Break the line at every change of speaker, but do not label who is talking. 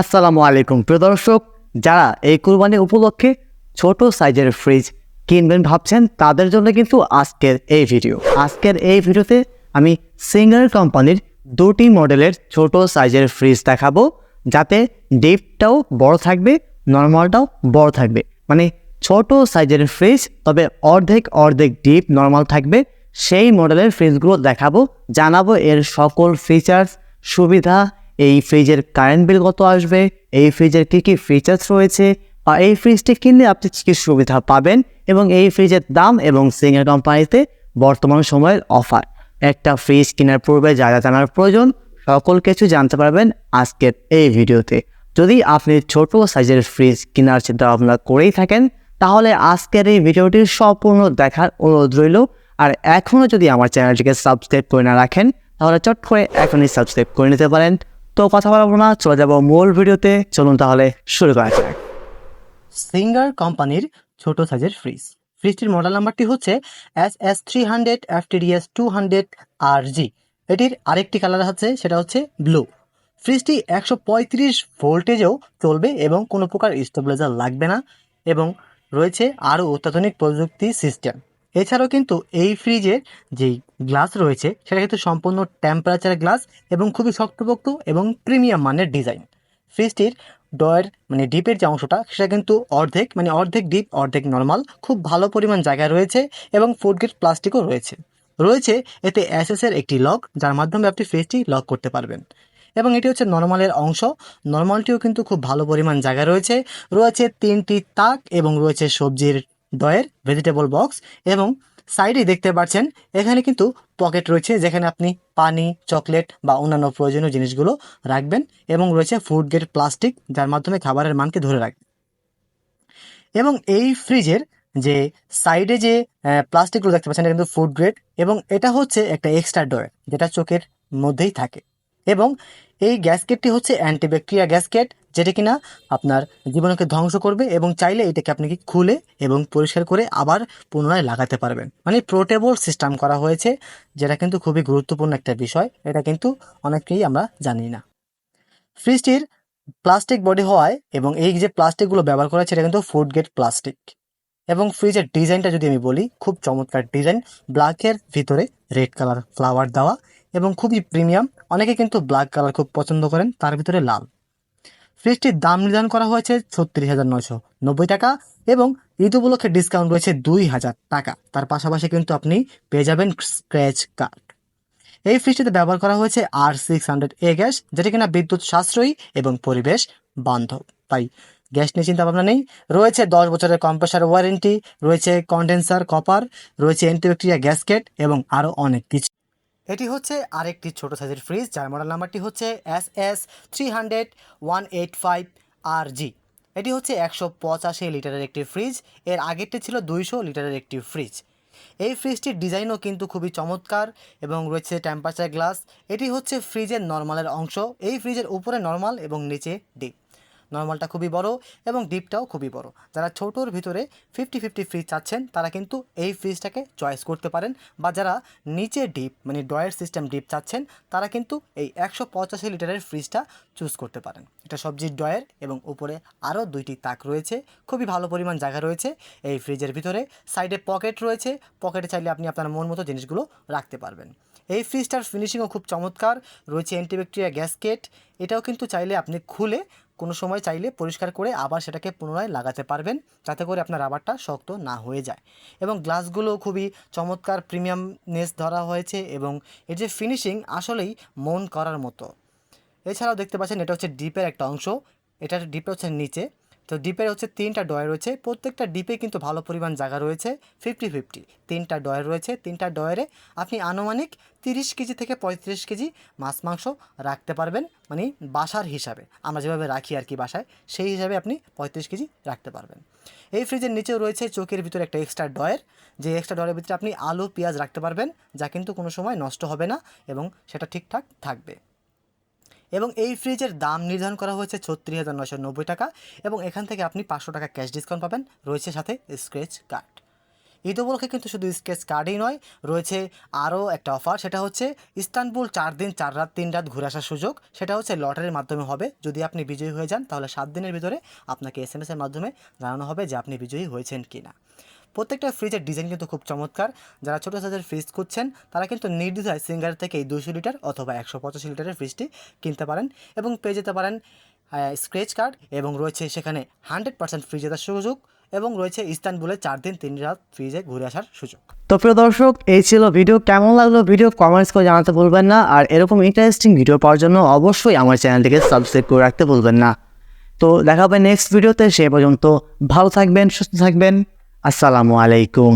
আসসালামু আলাইকুম। প্রিয় দর্শক, যারা এই কুরবানি উপলক্ষে ছোট সাইজের ফ্রিজ কিনবেন ভাবছেন, তাদের জন্য কিন্তু আজকের এই ভিডিও আজকের এই ভিডিওতে আমি সিঙ্গার কোম্পানির দুটি মডেলের ছোট সাইজের ফ্রিজ দেখাবো, যাতে ডিপটাও বড় থাকবে নর্মালটাও বড় থাকবে। মানে ছোট সাইজের ফ্রিজ তবে অর্ধেক অর্ধেক ডিপ নর্মাল থাকবে, সেই মডেলের ফ্রিজগুলো দেখাবো, জানাব এর সকল ফিচার্স সুবিধা এই ফ্রিজের কারেন্ট বিল কত আসবে? এই ফ্রিজের কী কী ফিচার্স রয়েছে? বা এই ফ্রিজটি কিনলে আপনি কী সুবিধা পাবেন? এবং এই ফ্রিজের দাম এবং সিঙ্গার কোম্পানিতে বর্তমান সময়ের অফার একটা ফ্রিজ কেনার পূর্বে যা যা জানার প্রয়োজন। সকল কিছু জানতে পারবেন আজকের এই ভিডিওতে। যদি আপনি ছোট সাইজের ফ্রিজ কেনার চিন্তা ভাবনা করেই থাকেন, তাহলে আজকের এই ভিডিওটির সম্পূর্ণ দেখার অনুরোধ রইল। আর এখনও যদি আমার চ্যানেলটিকে সাবস্ক্রাইব করে না রাখেন, তাহলে চট করে এখনই সাবস্ক্রাইব করে নিতে পারেন। তো কথা বলব না, চলে যাব মূল ভিডিওতে। চলুন তাহলে শুরু করা যাক।
সিঙ্গার কোম্পানির ছোট সাইজের ফ্রিজ ফ্রিজটির মডেল নাম্বারটি হচ্ছে S S three hundred F FTDS two hundred R G এটির আরেকটি কালার আছে, সেটা হচ্ছে ব্লু ফ্রিজটি একশো পঁয়ত্রিশ ভোল্টেজেও চলবে এবং কোনো প্রকার স্টেবিলাইজার লাগবে না এবং রয়েছে আরও অত্যাধুনিক প্রযুক্তি সিস্টেম এছাড়াও কিন্তু এই ফ্রিজের যেই গ্লাস রয়েছে, সেটা কিন্তু সম্পূর্ণ টেম্পারেচার গ্লাস এবং খুবই শক্তপোক্ত এবং প্রিমিয়াম মানের ডিজাইন ফ্রিজটির ডয়ের মানে ডিপের যে অংশটা, সেটা কিন্তু অর্ধেক মানে অর্ধেক ডিপ অর্ধেক নর্মাল খুব ভালো পরিমাণ জায়গা রয়েছে এবং ফুড গেট প্লাস্টিকও রয়েছে। রয়েছে এতে এসএসের একটি লক যার মাধ্যমে আপনি ফ্রিজটি লক করতে পারবেন। এবং এটি হচ্ছে নর্মালের অংশ। নর্মালটিও কিন্তু খুব ভালো পরিমাণ জায়গা রয়েছে। রয়েছে তিনটি তাক এবং রয়েছে সবজির ডয়ের ভেজিটেবল বক্স এবং সাইডে দেখতে পাচ্ছেন, এখানে কিন্তু পকেট রয়েছে যেখানে আপনি পানি চকলেট বা অন্যান্য প্রয়োজনীয় জিনিসগুলো রাখবেন এবং রয়েছে ফুড গেট প্লাস্টিক যার মাধ্যমে খাবারের মানকে ধরে রাখবে এবং এই ফ্রিজের যে সাইডে যে প্লাস্টিকগুলো দেখতে পাচ্ছেন, এটা কিন্তু ফুড গ্রেড এবং এটা হচ্ছে একটা এক্সট্রা ডয়ার যেটা চোখের মধ্যেই থাকে। এবং এই গ্যাসকেটটি হচ্ছে অ্যান্টিব্যাকটেরিয়া গ্যাসকেট, যেটা কিনা আপনার জীবনকে ধ্বংস করবে এবং চাইলে এটাকে আপনি কি খুলে এবং পরিষ্কার করে আবার পুনরায় লাগাতে পারবেন। মানে পোর্টেবল সিস্টেম করা হয়েছে, যেটা কিন্তু খুবই গুরুত্বপূর্ণ একটা বিষয়, এটা কিন্তু অনেকেই আমরা জানি না। ফ্রিজটির প্লাস্টিক বডি হওয়ায় এবং এই যে প্লাস্টিকগুলো ব্যবহার করা হয়েছে, এটা কিন্তু ফুড গেট প্লাস্টিক। এবং ফ্রিজের ডিজাইনটা যদি আমি বলি, খুব চমৎকার ডিজাইন, ব্ল্যাকের ভিতরে রেড কালার ফ্লাওয়ার দেওয়া এবং খুবই প্রিমিয়াম অনেকে কিন্তু ব্ল্যাক কালার খুব পছন্দ করেন, তার ভিতরে লাল। ফ্রিজটির দাম নির্ধারণ করা হয়েছে ছত্রিশ হাজার নয়শো নব্বই টাকা এবং ঈদ উপলক্ষে ডিসকাউন্ট রয়েছে দুই হাজার টাকা। তার পাশাপাশি কিন্তু আপনি পেয়ে যাবেন স্ক্র্যাচ কার্ড এই ফ্রিজটিতে ব্যবহার করা হয়েছে R six hundred A gas, যেটি কিনা বিদ্যুৎ সাশ্রয়ী এবং পরিবেশ বান্ধব। তাই গ্যাস নিয়ে চিন্তা ভাবনা নেই। রয়েছে দশ বছরের কম্প্রেসার ওয়ারেন্টি রয়েছে কন্ডেন্সার কপার রয়েছে অ্যান্টিব্যাকটেরিয়া গ্যাসকেট এবং আরও অনেক কিছু। এটি হচ্ছে আরেকটি ছোট সাইজের ফ্রিজ যার মডেল নাম্বারটি হচ্ছে S S three hundred one eight five R G এটি হচ্ছে একশো পঁচাশি লিটারের একটি ফ্রিজ এর আগেরটি ছিল দুইশো লিটারের একটি ফ্রিজ এই ফ্রিজটির ডিজাইনও কিন্তু খুবই চমৎকার এবং রয়েছে টেম্পারেচার গ্লাস এটি হচ্ছে ফ্রিজের নর্মালের অংশ। এই ফ্রিজের উপরে নর্মাল এবং নিচে ডিপ। নর্মালটা খুবই বড় এবং ডিপটাও খুবই বড়। যারা ছোটোর ভিতরে ফিফটি ফিফটি ফ্রিজ চাচ্ছেন, তারা কিন্তু এই ফ্রিজটাকে চয়েস করতে পারেন বা যারা নিচে ডিপ মানে ডয়ের সিস্টেম ডিপ চাচ্ছেন, তারা কিন্তু এই একশো পঁচাশি লিটারের ফ্রিজটা চুজ করতে পারেন। এটা সবজির ডয়ের এবং উপরে আরও দুইটি তাক রয়েছে, খুবই ভালো পরিমাণ জায়গা রয়েছে এই ফ্রিজের ভিতরে। সাইডে পকেট রয়েছে, পকেটে চাইলে আপনি আপনার মন মতো জিনিসগুলো রাখতে পারবেন। এই ফ্রিজটার ফিনিশিংও খুব চমৎকার, রয়েছে অ্যান্টিব্যাকটেরিয়া গ্যাসকেট এটাও কিন্তু চাইলে আপনি খুলে কোনো সময় চাইলে পরিষ্কার করে আবার সেটাকে পুনরায় লাগাতে পারবেন যাতে করে আপনার রাবারটা শক্ত না হয়ে যায়। এবং গ্লাসগুলো খুবই চমৎকার প্রিমিয়ামনেস ধরা হয়েছে এবং এর যে ফিনিশিং আসলেই মন করার মতো। এছাড়াও দেখতে পাচ্ছেন এটা হচ্ছে ডিপের একটা অংশ, এটার ডিপটা হচ্ছে নিচে। তো ডিপের হচ্ছে তিনটা ডয় রয়েছে, প্রত্যেকটা ডিপে কিন্তু ভালো পরিমাণ জায়গা রয়েছে ফিফটি ফিফটি তিনটা ডয় রয়েছে, তিনটা ডয়ারে আপনি আনুমানিক তিরিশ কেজি থেকে পঁয়ত্রিশ কেজি মাছ, মাংস রাখতে পারবেন মানে বাসার হিসাবে। আমরা যেভাবে রাখি আর কি বাসায়, সেই হিসাবে আপনি পঁয়ত্রিশ কেজি রাখতে পারবেন। এই ফ্রিজের নিচেও রয়েছে চোখের ভিতরে একটা এক্সট্রা ডয়ের যে এক্সট্রা ডয়ের ভিতরে আপনি আলু, পেঁয়াজ রাখতে পারবেন, যা কিন্তু কোনো সময় নষ্ট হবে না এবং সেটা ঠিকঠাক থাকবে। এবং এই ফ্রিজের দাম নির্ধারণ করা হয়েছে ছত্রিশ হাজার নশো নব্বই টাকা এবং এখান থেকে আপনি পাঁচশো টাকা ক্যাশ ডিসকাউন্ট পাবেন। রয়েছে সাথে স্ক্রেচ কার্ড ঈদ উপলক্ষে কিন্তু শুধু স্কেচ কার্ডই নয়, রয়েছে আরও একটা অফার সেটা হচ্ছে ইস্তানবুল চার দিন, চার রাত, তিন রাত ঘুরে আসার সুযোগ। সেটা হচ্ছে লটারির মাধ্যমে হবে। যদি আপনি বিজয়ী হয়ে যান, তাহলে সাত দিনের ভিতরে আপনাকে এস এম এসের মাধ্যমে জানানো হবে যে আপনি বিজয়ী হয়েছেন কি না প্রত্যেকটা ফ্রিজের ডিজাইন কিন্তু খুব চমৎকার। যারা ছোটো সাইজের ফ্রিজ খুঁজছেন, তারা কিন্তু নির্দ্বিধায় সিঙ্গার থেকে দুশো লিটার অথবা একশো পঁচাশি লিটারের ফ্রিজটি কিনতে পারেন এবং পেয়ে যেতে পারেন স্ক্রেচ কার্ড এবং রয়েছে সেখানে হান্ড্রেড পার্সেন্ট ফ্রি জেতার সুযোগ এবং রয়েছে ইস্তানবুলে চার দিন, তিন রাত ফ্রিজে ঘুরে আসার সুযোগ।
তো প্রিয় দর্শক, এই ছিল ভিডিও কেমন লাগল ভিডিও কমেন্টস করে জানাতে ভুলবেন না। আর এরকম ইন্টারেস্টিং ভিডিও পাওয়ার জন্য অবশ্যই আমার চ্যানেলটিকে সাবস্ক্রাইব করে রাখতে ভুলবেন না। তো দেখা হবে নেক্সট ভিডিওতে সে পর্যন্ত ভালো থাকবেন, সুস্থ থাকবেন। আসসালামু আলাইকুম।